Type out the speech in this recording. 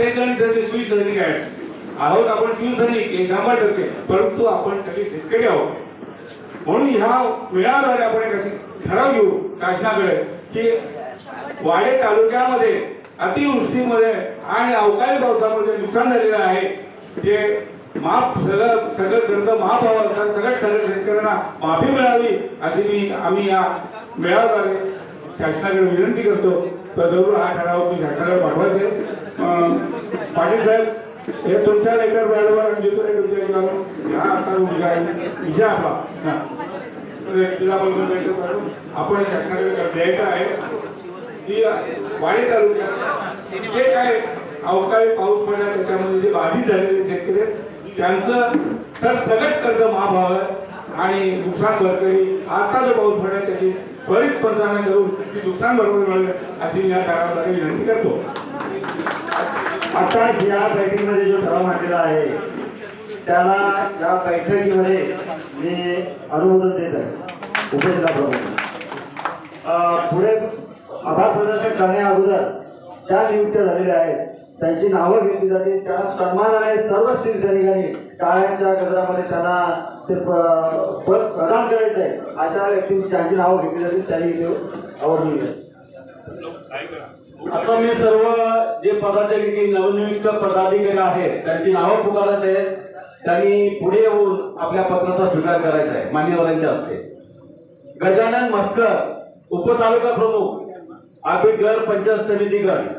प्रत्येक जण इथे शिवसैनिक आहेत आहोत आपण शिवसैनिक हे शंभर टक्के. परंतु आपण सगळे शेतकरी आहोत. म्हणून ह्या वेळाद्वारे आपण एक असे ठराव घेऊ शासनाकडे की वाडे तालुक्यामध्ये अतिवृष्टीमध्ये आणि अवकाळी पावसामध्ये नुकसान झालेलं आहे. ते माफ सगळं सगळं कर्ज माफ व्हावं असं सगळ्या सगळ्या शेतकऱ्यांना माफी मिळावी अशी मी आम्ही या मेळाव्याद्वारे शासनाकडे विनंती करतो. तर जरूर हा ठराव मी शासनाकडे पाठवायचे पाटील साहेब हे तुमच्या लेकर बॅडवर आणि दुसऱ्या तुमच्या याच्यावर. हा आता मुलगा आहे विषय आपला हा. तिला पण दोन आपण शासनाकडे द्यायचं आहे ती वाडी तालुक्यात जे काय अवकाळी पाऊस पडला त्याच्यामध्ये जे बाधित झालेले शेतकरी त्यांचं सर सरसकट कर्ज माफ व्हावं आणि नुकसान भरपाई आता जो पाऊस पडला त्याची त्वरित पंचनामे करून ती नुकसान भरपाई मिळेल अशी या ठरावाद्वारे विनंती करतो. आता या बैठकीमध्ये जो ठराव मांडलेला आहे त्याला या बैठकीमध्ये मी अनुमोदन देत आहे उपजिल्हाप्रमुख पुढे आभार प्रदर्शन करण्या अगोदर ज्या नियुक्त्या झालेल्या आहेत त्यांची नावं घेतली जाते त्यांना सन्मानाने सर्व शिवसैनिकांनी टाळ्यांच्या गजरामध्ये त्यांना ते प- पद प्रदान करायचं आहे अशा व्यक्तींची त्यांची नावं घेतली जातील त्यांनी इथे आवडली आता मी सर्व जे पदाधिकारी नवनियुक्त पदाधिकारी आहेत त्यांची नावं पुकारत आहेत. त्यांनी पुढे येऊन आपल्या पत्राचा स्वीकार करायचा आहे मान्यवरांच्या हस्ते. गजानन मस्कर उपतालुका प्रमुख आबिटगड पंचायत समिती गट